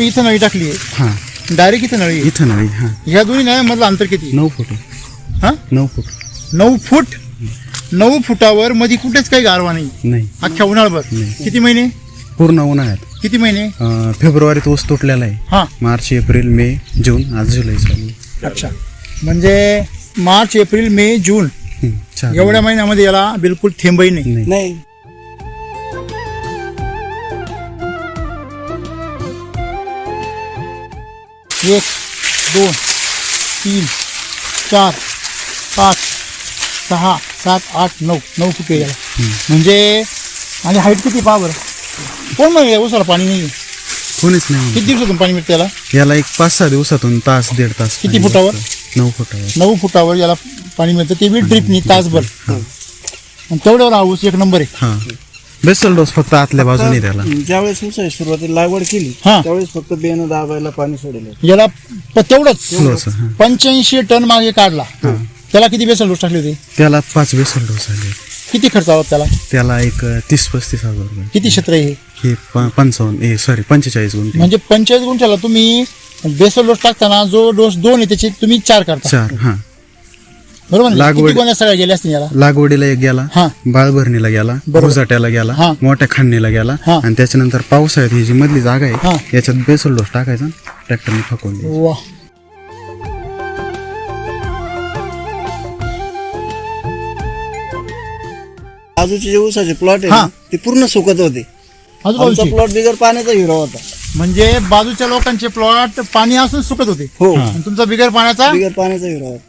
तुम्ही इथं नळी टाकली आहे. हां. डायरेक्ट इथं नळी आहे. इथं नळी हां. ह्या दोन्ही नळ्यांमधलं अंतर किती नऊ फूट हा? नऊ फूट. नऊ फूट? नऊ फुटावर मध्ये कुठेच काही गारवा नाही. नाही. अख्ख्या उन्हाळभर. नाही. किती महिने? पूर्ण उन्हाळ्यात. किती महिने? अं, फेब्रुवारीत ऊस तुटलेला आहे. हा. मार्च एप्रिल मे जून आज जुलै चालू आहे. अच्छा. म्हणजे मार्च एप्रिल मे जून. हं, चार एवढ्या महिन्यामध्ये याला बिलकुल थेंबही नाही. नाही. एक दोन तीन चार पाच सहा सात आठ नऊ नऊ फुट याला. म्हणजे आणि हाईट किती पहा बरं? कोण म्हणजे उसाला पाणी नाही कोणीच नाही किती दिवसातून पाणी मिळतं त्याला याला एक पाच सहा दिवसातून तास दीड तास किती पाणी फुटावर? लागतं. नऊ फुटावर. नऊ फुटावर याला पाणी मिळतं. ते बी ड्रिपनी तासभर. आणि तेवढ्यावर हा ऊस एक नंबर आहे. हां. बेसल डोस फक्त आतल्या बाजूने त्याला ज्यावेळेस सुरुवातीला लागवड केली हा. त्यावेळेस फक्त बेन दाबायला पाणी सोडलं याला प- तेवढंच. थोडंसं, हां. पंच्याऐंशी टन मागे काढला. त्याला किती बेसल डोस टाकले होते? त्याला पाच बेसल डोस आले. किती खर्च आला त्याला? त्याला एक अं, तीस पस्तीस हजार रुपये. किती क्षेत्र आहे हे? हे प- पंचावन्न ए सॉरी पंचेचाळीस गुंठे. म्हणजे पंचायत गुंठ्याला तुम्ही बेसल डोस टाकताना जो डोस दोन आहे त्याचे तुम्ही चार करता. चार हां. बरोबर ना? लागवड- किती गोण्या सगळ्या गेल्या असतील याला लागवडीला एक गेला हा. बाळभरणीला गेला बरोबर. भुजाट्याला गेला हा. मोठ्या खांडणीला गेला हा. आणि त्याच्यानंतर पावसाळ्यात ही जी मधली जागा हा. आहे याच्यात बेसल डोस टाकायचा ट्रॅक्टरने फकवून द्यायचा. वा बाजूचे जे उसाचे प्लॉट आहे हा. ना, ते पूर्ण सुकत होते आमचा प्लॉट बिगर पाण्याचा हिरो होता म्हणजे बाजूच्या लोकांचे प्लॉट पाणी असून सुकत होते हो आणि तुमचा बिगर पाण्याचा बिगर पाण्याचा हिरो होता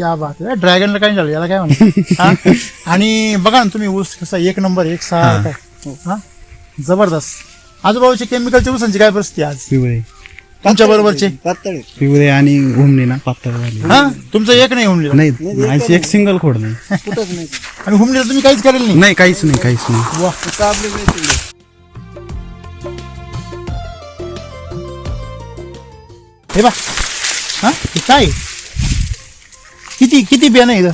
क्या बात आहे ड्रॅगनला काय झालं याला काय म्हणतात आणि बघा ना तुम्ही ऊस कसा एक नंबर एक सहा काय हा? जबरदस्त. आजूबाजूचे केमिकलच्या ऊसांची काय परिस्थिती आज? पिवळे. तुमच्या बरोबरचे. पिवळे आणि हुमणी ना पातळ झाली. हा? तुमचं एक नाही हुमलीला? नाही एक सिंगल खोड नाही. कुठंच नाही. आणि हुमलीला तुम्ही काहीच करेल नाही? नाही काहीच नाही काहीच नाही. वा नाही. हे बा हा? हे काय? किती किती बियाणं आहे इथं?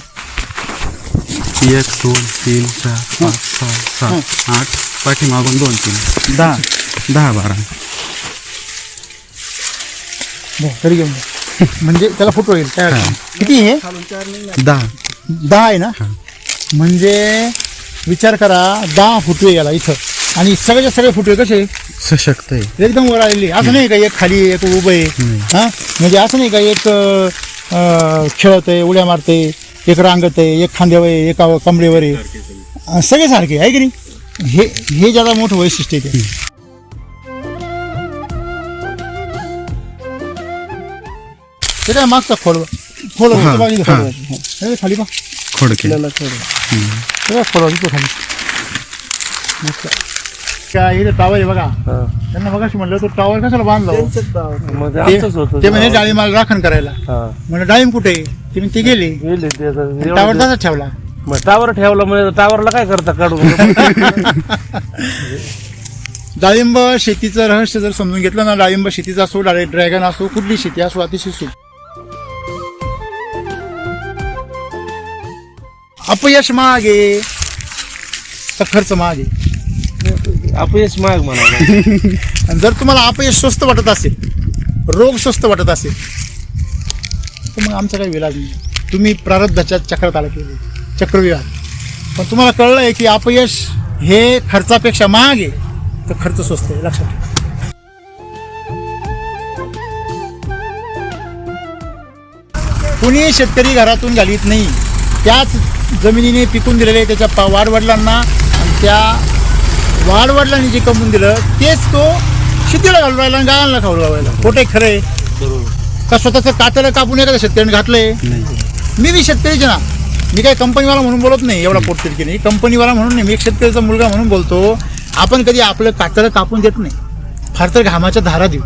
एक दोन तीन चार पाच सहा सात आठ पाठीमागून दोन तीन दहा. दहा बारा. तरी घेऊन जा. म्हणजे त्याला फुटो येईल काय अडचण नाही. किती हे? दहा. दहा आहे ना? म्हणजे विचार करा दहा फुटवे याला इथं. आणि सगळ्याचे सगळे फुटवे कसे? सशक्त आहे. एकदम वर आलेले. असं नाही का एक खाली आहे, एक उभं आहे. हा? म्हणजे असं नाही का एक अं, खेळत आहे उड्या मारते एक रांगत आहे एक खांद्यावर आहे एक कमरेवर आहे. सगळे सारखे आहे की नाही? हे हे ज्यादा मोठं वैशिष्ट्य आहे ते. काय मागचा खोड खोड खाली पा खोड. खोड बाजू खाली. मस्त. काय इथे टावर आहे बघा. त्यांना बघाशी म्हणलं तो टावर कशाला बांधला हो? मग ते ते आमचंच होतं ते म्हणे डाळिंबाला राखण करायला. हा. म्हणजे डाळिंब कुठे आहे? ते म्हणे ते गेले. गेले ते आता एवढं टावर दिवस- तसाच ठेवला. मग टावर ठेवला म्हणजे टावरला काय करता काढून? डाळिंब शेतीचं रहस्य जर समजून घेतलं ना डाळिंब शेतीचा असो डाळे ड्रॅगन असो कुठली शेती असो अतिशय सुख. अपयश मागे तर खर्च मागे. अपयश माग म्हणा आणि जर तुम्हाला अपयश स्वस्त वाटत असेल रोग स्वस्त वाटत असेल तर मग आमचा काही विलाज नाही. तुम्ही प्रारब्धाच्या चक्रात आला केले चक्रव्यूहात. पण तुम्हाला कळलं आहे की अपयश हे खर्चापेक्षा महाग आहे. तर खर्च स्वस्त आहे लक्षात ठेवा. कुणी शेतकरी घरातून घालीत नाही. त्याच जमिनीने पिकून दिलेले त्याच्या पा वाडवडिलांना आणि त्या वाडवडिलांनी जे कमवून दिलं तेच तो शेतीला घालून राहिला आणि गावाला खाऊ लावायला. खोटे खरे का स्वतःचं कातडं कापून एखाद्या शेतकऱ्याने घातलंय? मी बी शेतकरीचे ना. मी काही कंपनीवाला म्हणून बोलत नाही एवढा पोटतिडकी नाही कंपनीवाला म्हणून नाही मी एक शेतकऱ्याचा मुलगा म्हणून बोलतो आपण कधी आपलं कातडं कापून देत नाही. फार तर घामाच्या धारा देऊ.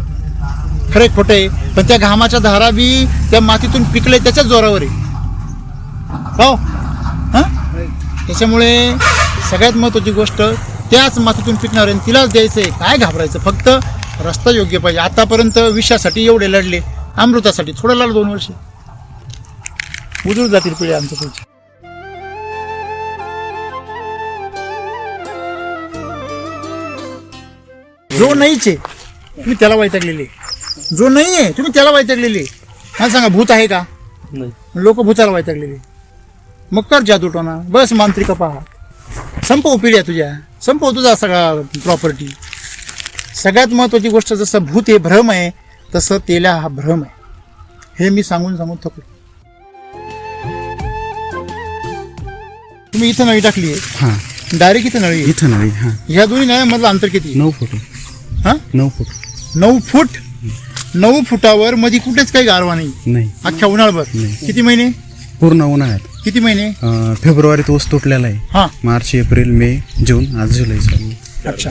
खरे खोटे पण त्या घामाच्या धारा बी त्या मातीतून पिकले त्याच्याच जोरावर आहे. हो? हां त्याच्यामुळे सगळ्यात महत्त्वाची गोष्ट त्याच मातीतून पिकणार तिलाच द्यायचं आहे काय घाबरायचं? फक्त रस्ता योग्य पाहिजे. आतापर्यंत विषयासाठी एवढे लढले. अमृतासाठी थोडं लढ दोन वर्ष. उजळून जातील पिढ्या आमच्या पुढच्या जो नाहीच आहे तुम्ही त्याला वैतागलेले. जो नाही आहे तुम्ही त्याला वैतागलेले. हा सांगा भूत आहे का? नाही. लोक भूताला वैतागलेले. मग कर जादूटोना. बस मांत्रिक पहा. संपव पिढ्या तुझ्या. संपव तुझा सगळा प्रॉपर्टी सगळ्यात महत्वाची गोष्ट जसं भूत हे भ्रम आहे तसं तेला हा भ्रम आहे. हे मी सांगून सांगून थकलो. तुम्ही इथं नळी टाकली आहे. हां. डायरेक्ट इथं नळी आहे. इथं नाही हां. ह्या दोन्ही नळ्यामधलं अंतर किती नऊ फूट. हा? नऊ फूट. नऊ फूट? नऊ फुटावर मध्ये कुठेच काही गारवा नाही. नाही. अख्ख्या उन्हाळभर. नाही. किती महिने? पूर्ण उन्हाळ्यात. किती महिने? अं, फेब्रुवारीत ऊस तुटलेला आहे. हा. मार्च एप्रिल मे जून आज जुलै चालू. अच्छा.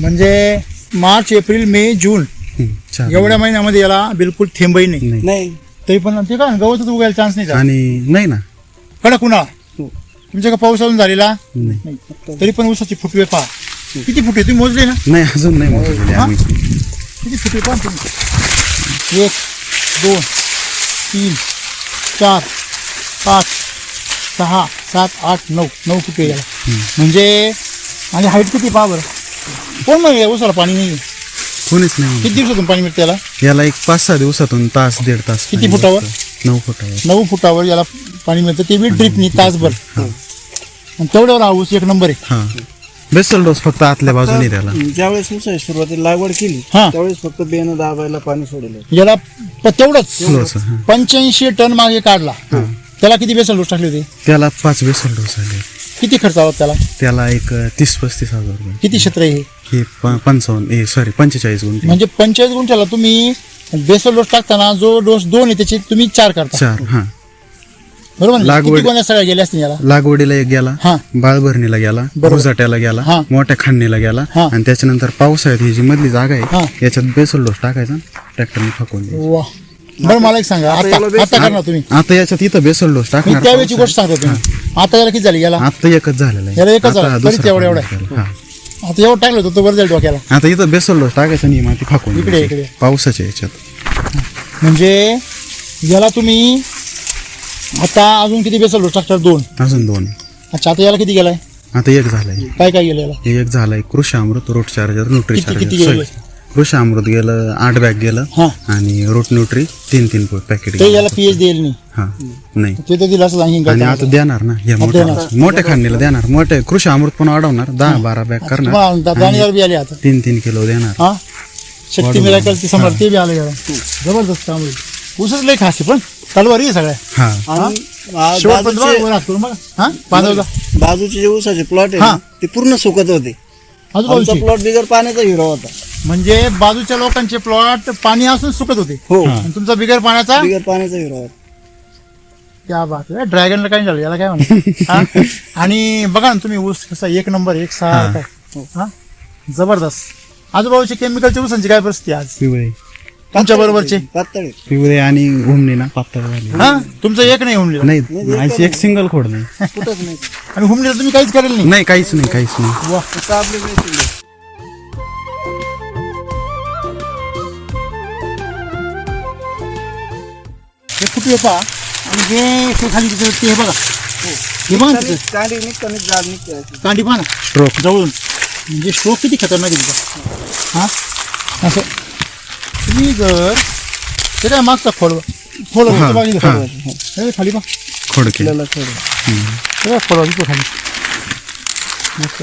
म्हणजे मार्च एप्रिल मे जून हं, चार एवढ्या महिन्यामध्ये याला बिलकुल थेंबही नाही. नाही. नाही. तरी पण ते काय गवतच उगायला चान्स नाही. आणि नाही ना. कडक उन्हाळा. हो. तुमच्या का पाऊस अजून झालेला? नाही. नाही तरी पण ऊसाची फुटवे पहा. किती फुटे तुम्ही मोजले ना? नाही अजून नाही मोजलेले हा? आम्ही. किती फुटे पहा तुम्ही? एक दोन तीन चार पाच सहा सात आठ नऊ. नऊ फुटे याला? म्हणजे आणि हाईट किती पहा बरं. कोण म्हणजे ऊसाला पाणी नाही? कोणीच नाही. किती दिवसातून पाणी मिळते याला? याला एक पाच सहा दिवसातून तास दीड तास किती पाणी फुटावर? लागतं. नऊ फुटावर. नऊ फुटावर याला पाणी मिळतं. ते बी ड्रिपनी तासभर. आणि तेवढ्यावर हा ऊस एक नंबर आहे. हा. बेसल डोस फक्त आतल्या बाजूने त्याला ज्यावेळेस ऊसाची सुरुवातीला लागवड केली हा. त्यावेळेस फक्त बेनं दाबायला पाणी सोडलं. याला प- तेवढंच. थोडंसं, हा. पंच्याऐंशी टन मागे काढला. त्याला किती बेसल डोस टाकले होते त्याला पाच बेसल डोस आले किती खर्च आला त्याला त्याला एक अं, तीस पस्तीस हजार रुपये किती क्षेत्र आहे हे हे प- पंचावन्न ए सॉरी पंचेचाळीस गुंठे म्हणजे पंचायत गुंठ्याला तुम्ही बेसल डोस टाकताना जो डोस दोन आहे त्याचे तुम्ही चार करता चार हा बरोबर ना? लागवड- किती गोण्या सगळ्या गेल्या असतील याला लागवडीला एक गेला हा. बाळभरणीला गेला बरोबर. भुजाट्याला गेला हा. मोठ्या खांडणीला गेला हा. आणि त्याच्यानंतर पावसाळ्यात ही जी मधली जागा हा. आहे याच्यात बेसल डोस टाकायचा ट्रॅक्टरने फाकून द्यायचा. वा बरं मला एक सांगा. आता आता करणार तुम्ही? आता याच्यात इथं बेसल डोस मी टाकणार त्यावेळेची गोष्ट. सांगतो तुम्ही आता याला किती झाली? याला आता एकच झालेला याला एकच झालं. तरी तेवढं एवढं. आता एवढं टाकलं होतं तो वर जाईल डोक्याला. आता इथं बेसल डोस टाकायचा नाही माती फाकून इकडे, द्यायची. इकडे. पावसाच्या याच्यात. म्हणजे याला तुम्ही आता अजून किती बेसल डोस टाकतात? दोन. अजून दोन. अच्छा आता याला किती गेलाय? आता एक झालंय. काय काय गेलं याला? हे एक झालंय कृषी अमृत रूट चार्जर न्यूट्री किती- किती चार्जर. गेलं? कृषी अमृत गेलं आठ बॅग गेलं हा. आणि रूट न्यूट्री तीन तीन पॅकेट ते याला पीएच देईल नाही. हा नाही. ते तर दिलं असं आणखी आणि आता देणार ना या मोठ्या. मोठ्या खांडीला देणार. मोठे कृषी अमृत पण वाढवणार दहा बारा बॅग करणार दाणेदार बी आले आता. तीन तीन किलो देणार. हा? शक्ती मिराकल ते बी आले याला. जबरदस्त होईल उसच लय खास आहे पण. तलवारी आहे सगळ्या. हा. आणि आ- शेवटपर्यंत बघा, बाजूचे. हा? बांधवला जे. ऊसाचे प्लॉट आहे हा. ना, ते पूर्ण सुकत होते. आमचा प्लॉट बिगर पाण्याचा हिरो होता. म्हणजे बाजूच्या लोकांचे प्लॉट पाणी असून सुकत होते. हो. आणि तुमचा बिगर पाण्याचा? बिगर पाण्याचा हिरो होता क्या बात आहे ड्रॅगनला काय झालं? याला काय म्हणा आणि बघा ना तुम्ही ऊस कसा एक नंबर एक सहा हा. काय? हा. जबरदस्त. आजूबाजूचे केमिकलच्या ऊसांची काय परिस्थिती आज? पिवळे. तुमच्या बरोबरचे? पातळ. पिवळे आणि हुमणी ना पातळ झाली हा? तुमचं एक नाही हुमलीला नाही आज एक सिंगल खोड नाही. कुठंच नाही. आणि हुमलीला तुम्ही काहीच करेल नाही? नाही काहीच नाही काहीच नाही. वा आपली हे फुटवे पहा आणि हे ते खाली तिथं ते हे बघा. हे बघा ना तिथं. कांडी निघतं नाही जाड निघतं अशी. कांडी पहा ना. स्ट्रोक जवळून. म्हणजे स्ट्रोक किती खतरनाक आहे तिचा हा? असं. तुम्ही जर ते काय मागचा हा, हा. खोड. हे खाली पहा. खोड केलं आपल्याला खोडवा दिसतो खाली. मस्त.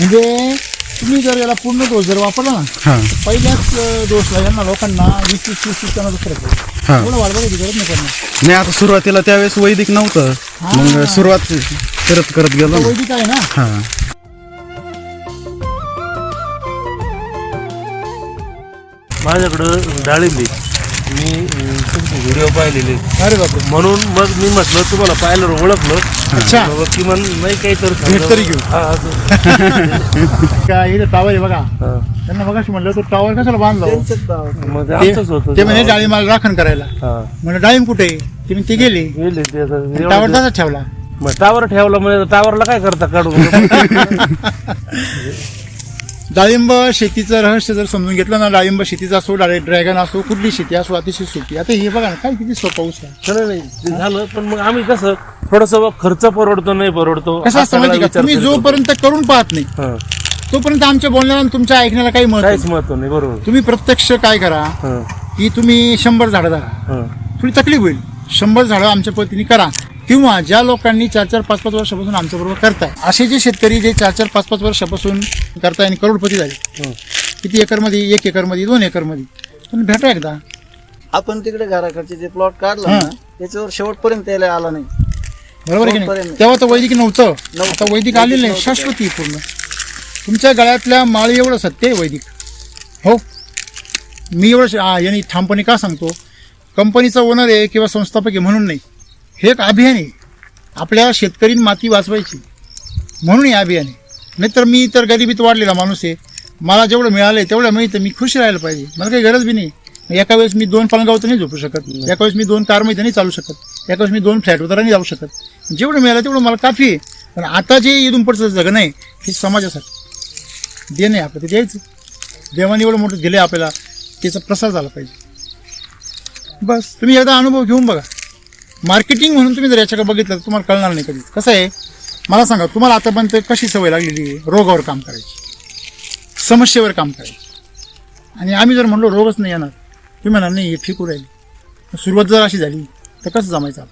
म्हणजे तुम्ही जर याला पूर्ण डोस जर वापरला ना हा. पहिल्याच डोसला यांना लोकांना वीस वीस तीस तीस टनाचा फरक पडतो हा. एवढं वाढ बघायची गरज नाही करणार नाही आता सुरुवातीला त्यावेळेस वैदिक नव्हतं. मग सुरुवात करत करत गेलो वैदिक आहे ना? हा. माझ्याकडं डाळिंबी. मी तुमचे व्हिडिओ पाहिलेले अरे बापरे. म्हणून मग मी म्हटलं तुम्हाला पाहिलं ओळखलं. अच्छा. बाबा किमान नाही काही तर भेट तरी घेऊ. हा, असं. काय इथं टावर आहे बघा. हा. त्यांना बघा म्हणलं तो टावर कशाला बांधला हो? मग ते ते आमचंच होतं ते म्हणे डाळिंबाला राखण करायला. हा. म्हणजे डाळिंब कुठे आहे? ते गेले. गेले ते आता एवढं टावर दिवस- तसाच ठेवला. मग टावर ठेवला म्हणजे टावरला काय करता काढून? डाळिंब शेतीचं रहस्य जर समजून घेतलं ना डाळिंब शेतीचा असो डाळे ड्रॅगन असो कुठली शेती असो अतिशय सोपी आता हे बघा ना काय किती सोपा आहे खरं नाही ते झालं पण मग आम्ही कसं थोडस खर्च परवडतो नाही परवडतो कसं असतं माहिती का तुम्ही. जोपर्यंत करून पाहत नाही हा. तोपर्यंत आमच्या बोलण्याला आणि तुमच्या ऐकण्याला काही महत्त्व नाही. महत्त्व नाही बरोबर तुम्ही प्रत्यक्ष काय करा हं, की तुम्ही शंभर झाडं धरा हं. थोडी तकलीफ होईल शंभर झाडं आमच्या पद्धतीने करा किंवा ज्या लोकांनी चार चार पाच पाच वर्षापासून आमच्या बरोबर करताय असे जे शेतकरी जे चार चार पाच पाच वर्षापासून करताय आणि करोडपती झाले. किती एकरमध्ये एक एकरमध्ये दोन एकरमध्ये पण भेटा एकदा. आपण तिकडे घराकडचे जे प्लॉट काढला. ना त्याच्यावर शेवटपर्यंत यायला आला नाही. बरोबर की नाही. तेव्हा तर वैदिक नव्हतं. आता वैदिक आलेलं आहे नव्हतं. शाश्वती पूर्ण. तुमच्या गळ्यातल्या माळी एवढं सत्य आहे वैदिक. हो. मी एवढं यांनी ठामपणे का सांगतो? कंपनीचा ओनर आहे किंवा संस्थापक आहे म्हणून नाही. हे एक अभियान आहे. आपल्या शेतकरी माती वाचवायची. म्हणून हे अभियान आहे. नाहीतर मी तर गरिबीत वाढलेला माणूस आहे. मला जेवढं मिळालंय तेवढं मिळतं मी खुश राहायला पाहिजे. मला काही गरज बी नाही. एका वेळेस मी दोन पलंगावर तर नाही झोपू शकत. एका वेळेस मी दोन कारमध्ये नाही चालू शकत. एका वेळेस मी दोन फ्लॅटवर तर नाही जाऊ शकत. जेवढं मिळालं तेवढं मला काफी आहे. पण आता जे इथून पुढचं जगणं आहे हे समाजासाठी देणं आहे आपलं ते द्यायचं. देवाने एवढं मोठं दिलं आपल्याला. त्याचा प्रसार झाला पाहिजे. बस. तुम्ही एकदा अनुभव घेऊन बघा. मार्केटिंग म्हणून तुम्ही जर याच्याकडे बघितलं तर तुम्हाला कळणार नाही कधी. कसं आहे? मला सांगा तुम्हाला आतापर्यंत कशी सवय लागलेली आहे रोगावर काम करायची? समस्येवर काम करायची? आणि आम्ही जर म्हणलो रोगच नाही येणार तुम्ही म्हणणार नाही हे फिकू राहिली. सुरुवात जर अशी झाली तर कसं जमायचं?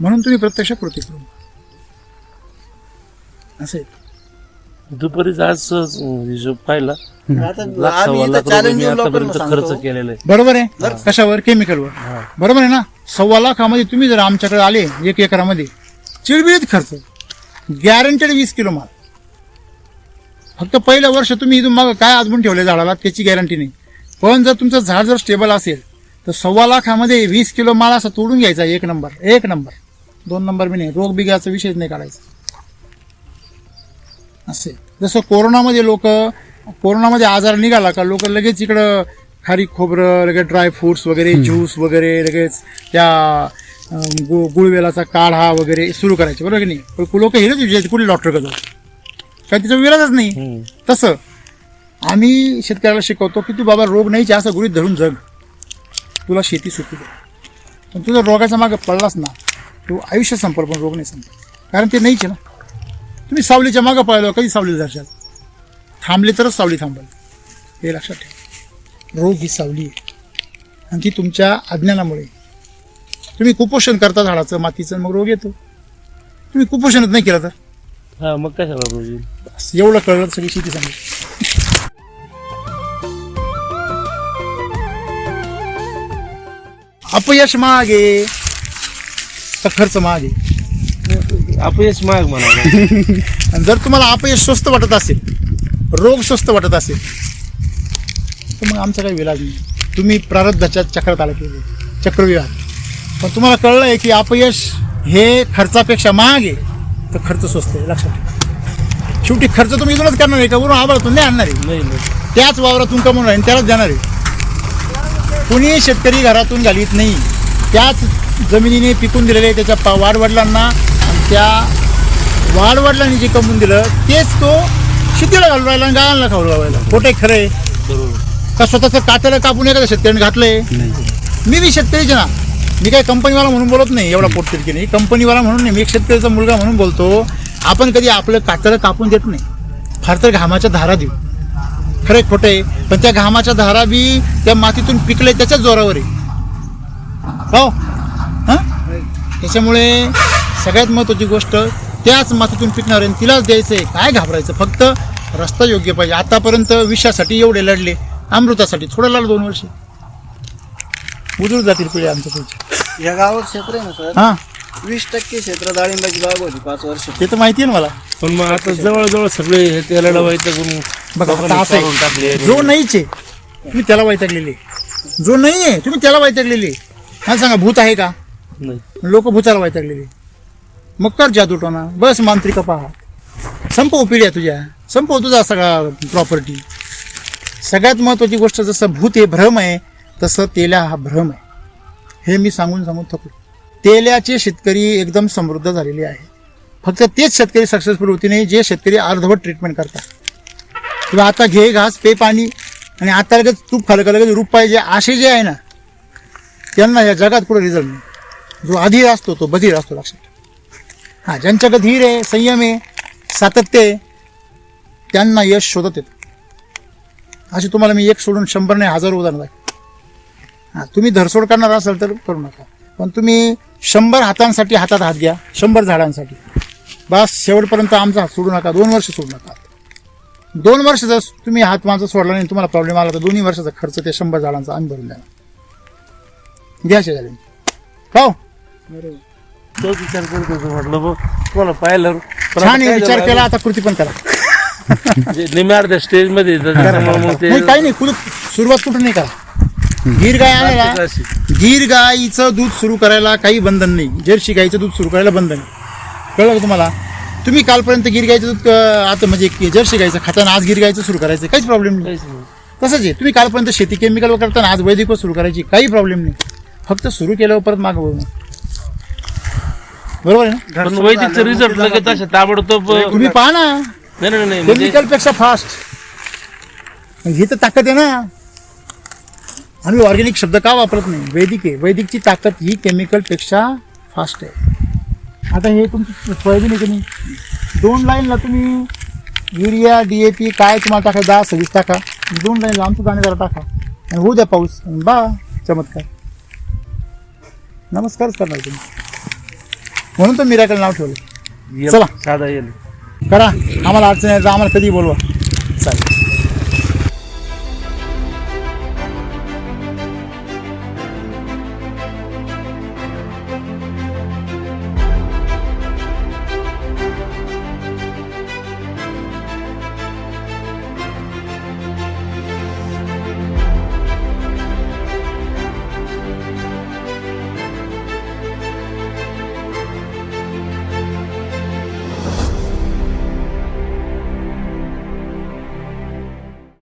म्हणून तुम्ही प्रत्यक्ष कृती पहा. असं आहे. दुपारीच आज सहज, अं, हिशोब पाहिला खर्च केलेला आहे. बरोबर आहे? कशावर? केमिकलवर बरोबर आहे ना? सव्वा लाखामध्ये तुम्ही जर आमच्याकडे आले एक एकरामध्ये चिळबिळीत खर्च. गॅरंटेड वीस किलो माल. फक्त पहिलं वर्ष तुम्ही इथून मग काय आजमून ठेवले झाडाला त्याची गॅरंटी नाही. पण जर तुमचं झाड जर स्टेबल असेल तर सव्वा लाखामध्ये वीस किलो माल असा तोडून घ्यायचा एक नंबर एक नंबर दोन नंबर मी नाही. रोग बिगाचा विषयच नाही काढायचा. असे. जसं कोरोनामध्ये लोक कोरोनामध्ये आजार निघाला का लोक लगेच इकडं खारी खोबरं लगेच ड्राय फ्रुट्स वगैरे ज्यूस वगैरे लगेच त्या गु गुळवेलाचा काढा वगैरे सुरू करायचे बरोबर की नाही? पण लोक हेच विचारायचे कुठे डॉक्टर जाऊ काय तिचा विलाजच नाही. तसं आम्ही शेतकऱ्याला शिकवतो की तू बाबा रोग नाहीचे असं गृहित धरून जग. तुला शेती सुटू दे. पण तुझा रोगाच्या मागे पडलास ना तू आयुष्य संपल पण रोग नाही संपल कारण ते नाहीच ना. तुम्ही सावलीच्या मागं पळालो कधी सावली दर्शाल थांबले तरच सावली थांबल. हे लक्षात ठेवा. रोग ही सावली आहे. आणि ती तुमच्या अज्ञानामुळे. तुम्ही कुपोषण करता झाडाचं मातीचं मग रोग येतो. तुम्ही कुपोषणच नाही केलं तर? हा मग कशाला रोज? येईल? बस एवढं कळलं सगळी शेती सांगेल. अपयश मागे तर खर्च मागे. अपयश माग म्हणा आणि जर तुम्हाला अपयश स्वस्त वाटत असेल रोग स्वस्त वाटत असेल तर मग आमचा काही विलाज नाही. तुम्ही प्रारब्धाच्या चक्रात आला की चक्रव्यूहात. पण तुम्हाला कळलं आहे की अपयश हे खर्चापेक्षा महाग आहे तर खर्च स्वस्त आहे लक्षात ठेवा. शेवटी खर्च तुम्ही इथूनच करणार आहे का? वरून आभाळातून नाही आणणार आहे. नाही नाही. त्याच वावरातून कमवणार आणि त्यालाच देणार आहे. कुणी शेतकरी घरातून घालीत नाही. त्याच जमिनीने पिकून दिलेले त्याच्या पा वाडवडिलांना आणि त्या वाडवडिलांनी जे कमवून दिलं तेच तो शेतीला घालून राहिला आणि गायांना खाऊ लावायला. खोटं आहे, खरं आहे. बरोबर. का स्वतःचं कातलं कापून एखाद्या शेतकऱ्याने घातलंय? मी बी शेतकरीचे ना. मी काही कंपनीवाला म्हणून बोलत नाही एवढा पोटतिरकी नाही. कंपनीवाला म्हणून नाही मी एक शेतकरीचा मुलगा म्हणून बोलतो आपण कधी आपलं कातलं कापून देत नाही. फार तर घामाच्या धारा देऊ. खरे खोटे पण त्या घामाच्या धारा बी त्या मातीतून पिकले त्याच्याच जोरावर आहे. हो हां? त्याच्यामुळे सगळ्यात महत्त्वाची गोष्ट त्याच मातीतून पिकणार आहे आणि तिलाच द्यायचं आहे काय घाबरायचं? फक्त रस्ता योग्य पाहिजे. आतापर्यंत विषयासाठी एवढे लढले. अमृतासाठी थोडं लढ दोन वर्ष. उजळून जातील पिढी आमच्या पुढची या गावात क्षेत्र आहे ना सर? हां. वीस टक्के क्षेत्र डाळिंबाची बाग होती पाच वर्ष. ते तर माहिती आहे ना मला. पण मग आता जवळजवळ सगळे हे त्याला लावायचं करून बघा आता असं आहे. जो नाहीच तुम्ही त्याला वैतागलेले. जो नाही आहे तुम्ही त्याला वैतागलेले. हा सांगा भूत आहे का? नाही. लोक भूताला वैतागलेले. मग कर जादूटोना बस मांत्रिक पहा. संपव पिढ्या तुझ्या. संपव तुझा सगळा प्रॉपर्टी सगळ्यात महत्त्वाची गोष्ट जसं भूत हे भ्रम आहे तसं तेल्या हा भ्रम आहे. हे मी सांगून सांगून थकलो. तेल्याचे शेतकरी एकदम समृद्ध झालेले आहे फक्त तेच शेतकरी सक्सेसफुल होती नाही जे शेतकरी अर्धवट ट्रीटमेंट करतात. किंवा आता घे घास पे पाणी आणि आता लगेच तूप खालं का लगेच रूप पाहिजे असे जे आहे ना त्यांना या जगात कुठं रिझल्ट नाही. जो अधीर असतो तो बधीर असतो लक्षात हां हा ज्यांच्याकडे धीर आहे संयम आहे सातत्य आहे त्यांना यश शोधत येतं. असे तुम्हाला मी एक सोडून शंभर नाही हजार उदाहरण आहे हां तुम्ही धरसोड करणार असाल तर करू नका. पण तुम्ही शंभर हातांसाठी हातात हात घ्या शंभर झाडांसाठी. बस शेवटपर्यंत आमचा हात सोडू नका दोन वर्ष सोडू नका. दोन वर्ष जर तुम्ही हात माझा सोडला नाही तुम्हाला प्रॉब्लेम आला तर दोन्ही वर्षाचा खर्च त्या शंभर झाडांचा आम्ही भरून द्या घ्या शेजारी. हो विचार करत म्हटलं बघ तुम्हाला पाहिलं. छान विचार केला आता कृती पण करा. निम्या अर्ध्या स्टेजमध्ये येतं, त्याच्यामुळे मग ते नाही काही नाही कुठं सुरुवात कुठं नाही करा. गीर गाय आणायला अशी. गीर गाईचं दूध सुरू करायला काही बंधन नाही. जर्सी गाईचं दूध सुरू करायला बंधन आहे कळलं का तुम्हाला? तुम्ही कालपर्यंत गिर गाईचं दूध अं, आता म्हणजे जर्सी गाईचं खाताना आज गिर गाईचं सुरू करायचं काहीच प्रॉब्लेम नाही. काहीच नाही. तसंच आहे. तुम्ही कालपर्यंत शेती केमिकल करताना आज वैदिक सुरू करायची काही प्रॉब्लेम नाही. फक्त सुरू केल्यावर परत मागं वळू नका. बरोबर आहे ना? पण वैदिकचं रिझल्ट लगेच अशा ताबडतोब तुम्ही पहा ना. नाही नाही नाही म्हणजे केमिकलपेक्षा फास्ट ही तर ताकद आहे ना. आम्ही ऑर्गॅनिक शब्द का वापरत नाही? वैदिक आहे. वैदिकची ताकद ही केमिकलपेक्षा फास्ट आहे. आता हे तुमची सोयाबीन आहे की नाही दोन लाईनला तुम्ही युरिया डी ए पी काय तुम्हाला टाका? दहा सव्वीस टाका. दोन लाईनला आमचं दाणे जरा टाका. आणि होऊ द्या पाऊस. आणि बा चमत्कार. नमस्कारच करणार तुम्ही. म्हणून तर मिराकल नाव ठेवलं. येल, चला. साधा येईल करा आम्हाला अडचण आहे तर आम्हाला कधी बोलवा